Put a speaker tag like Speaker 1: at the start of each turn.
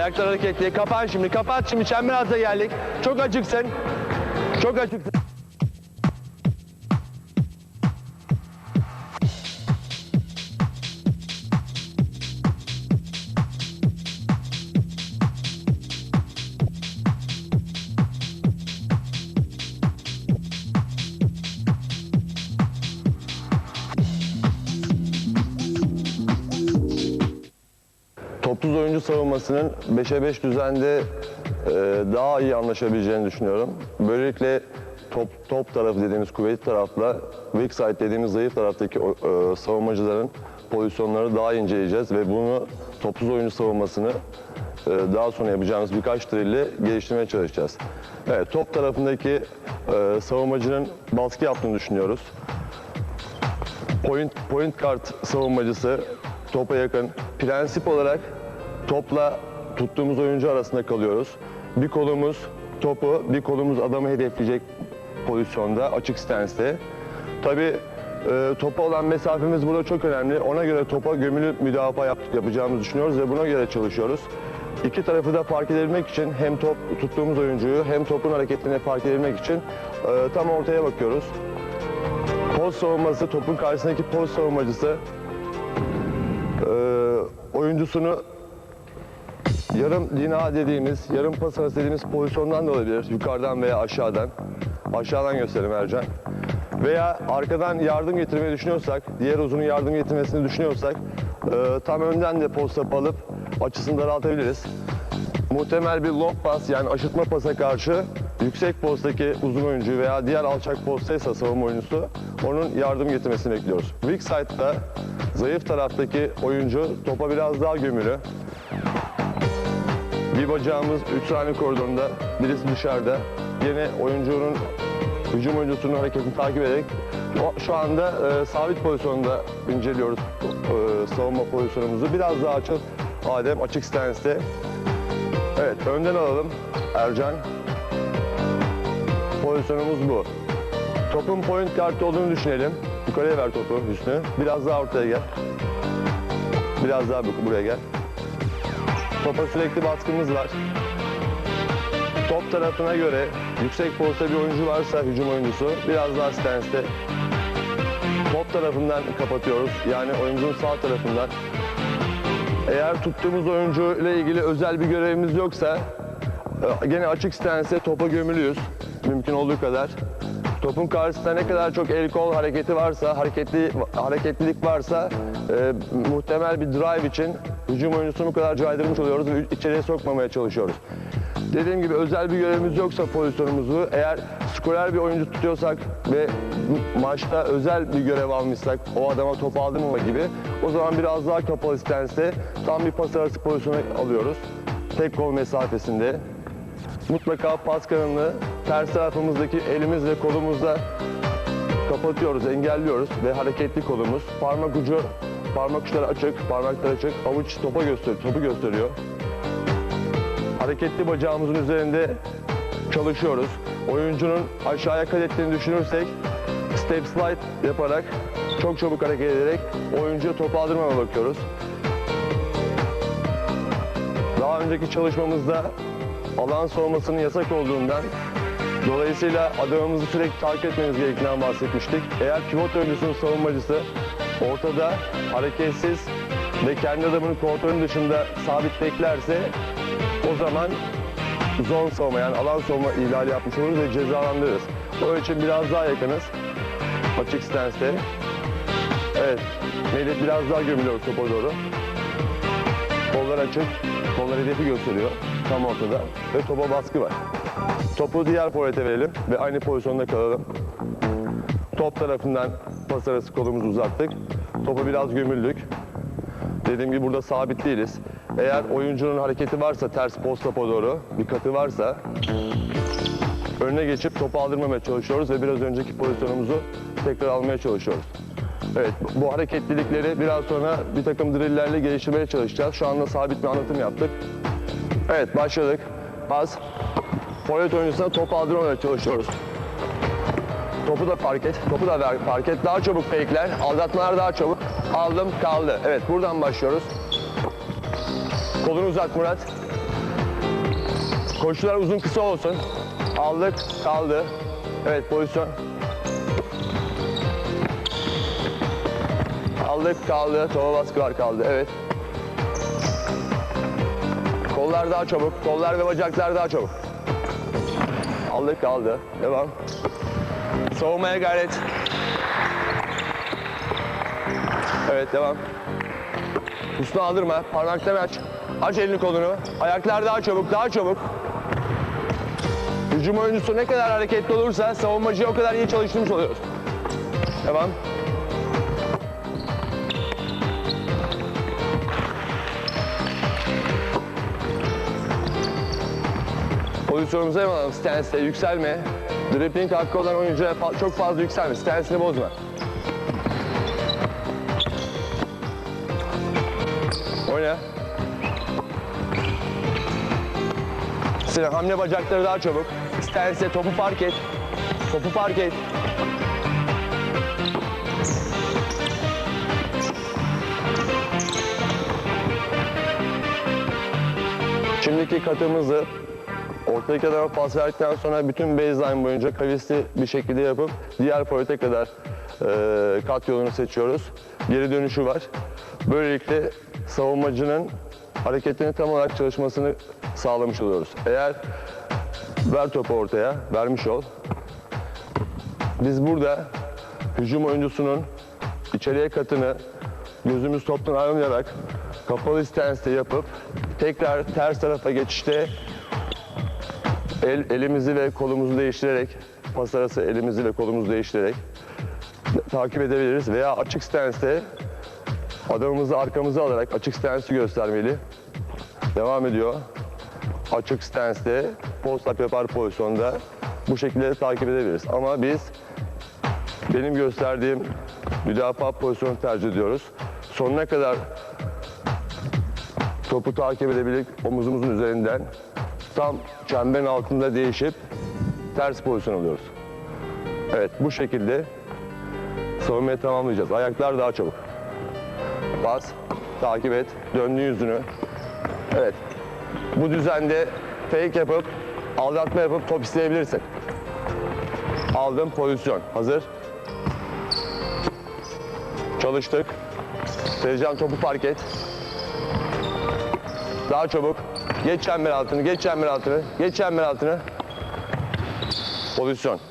Speaker 1: Ayaklar hareketli. Kapan şimdi. Kapat şimdi. Çember altına geldik. Çok acıksın. Çok acıksın. 30 oyuncu savunmasının 5'e 5 düzende e, daha iyi anlaşabileceğini düşünüyorum. Böylelikle top, top tarafı dediğimiz kuvvetli tarafla weak side dediğimiz zayıf taraftaki e, savunmacıların pozisyonları daha inceleyeceğiz ve bunu topsuz oyuncu savunmasını e, daha sonra yapacağımız birkaç drille geliştirmeye çalışacağız. Evet, top tarafındaki e, savunmacının baskı yaptığını düşünüyoruz. Point, point kart savunmacısı topa yakın. Prensip olarak topla tuttuğumuz oyuncu arasında kalıyoruz. Bir kolumuz topu, bir kolumuz adamı hedefleyecek pozisyonda, açık stanste. Tabii e, topa olan mesafemiz burada çok önemli. Ona göre topa gömülü müdafaa yap, yapacağımızı düşünüyoruz ve buna göre çalışıyoruz. İki tarafı da fark edebilmek için hem top tuttuğumuz oyuncuyu hem topun hareketini fark edebilmek için e, tam ortaya bakıyoruz. Poz savunması, topun karşısındaki poz savunmacısı e, oyuncusunu yarım dina dediğimiz, yarım pas arası dediğimiz pozisyondan da olabilir. Yukarıdan veya aşağıdan. Aşağıdan gösterelim Ercan. Veya arkadan yardım getirmeyi düşünüyorsak, diğer uzunun yardım getirmesini düşünüyorsak e, tam önden de post up alıp açısını daraltabiliriz. Muhtemel bir long pas yani aşırtma pasa karşı yüksek posttaki uzun oyuncu veya diğer alçak posttaysa savunma oyuncusu onun yardım getirmesini bekliyoruz. Weak side'da zayıf taraftaki oyuncu topa biraz daha gömülü. Bir bacağımız 3 saniye koridorunda, birisi dışarıda. Yine oyuncunun, hücum oyuncusunun hareketini takip ederek şu anda e, sabit pozisyonda inceliyoruz e, savunma pozisyonumuzu. Biraz daha açık, Adem açık stanste. Evet, önden alalım Ercan. Pozisyonumuz bu. Topun point guard olduğunu düşünelim. Yukarıya ver topu Hüsnü. Biraz daha ortaya gel. Biraz daha bu- buraya gel. Topa sürekli baskımız var. Top tarafına göre yüksek posta bir oyuncu varsa hücum oyuncusu biraz daha stance'de. Top tarafından kapatıyoruz. Yani oyuncunun sağ tarafından. Eğer tuttuğumuz oyuncu ile ilgili özel bir görevimiz yoksa e, gene açık stance'e topa gömülüyoruz. Mümkün olduğu kadar. Topun karşısında ne kadar çok el kol hareketi varsa, hareketli hareketlilik varsa e, muhtemel bir drive için hücum oyuncusunu bu kadar caydırmış oluyoruz ve içeriye sokmamaya çalışıyoruz. Dediğim gibi özel bir görevimiz yoksa pozisyonumuzu eğer skorer bir oyuncu tutuyorsak ve maçta özel bir görev almışsak o adama top aldırmama gibi o zaman biraz daha kapalı stance'de tam bir pas arası pozisyonu alıyoruz. Tek kol mesafesinde mutlaka pas kanalını ters tarafımızdaki elimiz ve kolumuzla kapatıyoruz, engelliyoruz ve hareketli kolumuz. Parmak ucu, parmak uçları açık, parmaklar açık, avuç topa gösteriyor, topu gösteriyor. Hareketli bacağımızın üzerinde çalışıyoruz. Oyuncunun aşağıya kat ettiğini düşünürsek step slide yaparak çok çabuk hareket ederek oyuncuya topu aldırmama bakıyoruz. Daha önceki çalışmamızda alan soğumasının yasak olduğundan dolayısıyla adamımızı sürekli takip etmemiz gerektiğinden bahsetmiştik. Eğer pivot oyuncusunun savunmacısı ortada hareketsiz ve kendi adamının kontrolün dışında sabit beklerse o zaman zone savunma yani alan savunma ihlali yapmış oluruz ve cezalandırırız. Onun için biraz daha yakınız. Açık stance'te. Evet. Melih biraz daha gömülüyoruz topa doğru. Kollar açık. Kollar hedefi gösteriyor. Tam ortada. Ve topa baskı var. Topu diğer forvete verelim ve aynı pozisyonda kalalım. Top tarafından pas arası kolumuzu uzattık. Topu biraz gömüldük. Dediğim gibi burada sabit değiliz. Eğer oyuncunun hareketi varsa ters post topa doğru bir katı varsa önüne geçip topu aldırmamaya çalışıyoruz ve biraz önceki pozisyonumuzu tekrar almaya çalışıyoruz. Evet bu hareketlilikleri biraz sonra bir takım drilllerle geliştirmeye çalışacağız. Şu anda sabit bir anlatım yaptık. Evet başladık. Pas. Forvet oyuncusuna top aldırmamaya çalışıyoruz. Topu da fark et. Topu da ver fark et. Daha çabuk fake'ler. Aldatmalar daha çabuk. Aldım kaldı. Evet buradan başlıyoruz. Kolunu uzat Murat. Koşular uzun kısa olsun. Aldık, kaldı. Evet, pozisyon. Aldık, kaldı. Tova baskı var, kaldı. Evet. Kollar daha çabuk. Kollar ve bacaklar daha çabuk. Aldık, kaldı. Devam. Savunmaya gayret. Evet, devam. Üstüne aldırma. Parmakları aç. Aç elini kolunu. Ayaklar daha çabuk, daha çabuk. Hücum oyuncusu ne kadar hareketli olursa savunmacıyı o kadar iyi çalıştırmış oluyoruz. Devam. Pozisyonumuza yapalım. Stance'de yükselme. Dribbling hakkı olan oyuncuya fa- çok fazla yükselme. Stance'ini bozma. Oyna. Sinan hamle bacakları daha çabuk. Stance'de topu fark et. Topu fark et. Şimdiki katımızı ortaya kadar pas verdikten sonra bütün baseline boyunca kavisli bir şekilde yapıp diğer forvete kadar e, kat yolunu seçiyoruz. Geri dönüşü var. Böylelikle savunmacının hareketlerini tam olarak çalışmasını sağlamış oluyoruz. Eğer ver topu ortaya, vermiş ol. Biz burada hücum oyuncusunun içeriye katını gözümüz toptan ayrılmayarak kapalı stance'de yapıp tekrar ters tarafa geçişte el, elimizi ve kolumuzu değiştirerek pas arası elimizi ve kolumuzu değiştirerek takip edebiliriz veya açık stance'de adamımızı arkamıza alarak açık stance'i göstermeli. Devam ediyor. Açık stance'de post up yapar pozisyonda bu şekilde takip edebiliriz. Ama biz benim gösterdiğim müdafaa pozisyonu tercih ediyoruz. Sonuna kadar topu takip edebilip omuzumuzun üzerinden tam çemberin altında değişip ters pozisyon alıyoruz. Evet bu şekilde savunmayı tamamlayacağız. Ayaklar daha çabuk. Bas, takip et, döndüğün yüzünü. Evet. Bu düzende fake yapıp, aldatma yapıp top isteyebilirsin. Aldım pozisyon. Hazır. Çalıştık. Tezcan topu fark et. Daha çabuk. Geç çember altını, geç çember altını, geç çember altını. Pozisyon.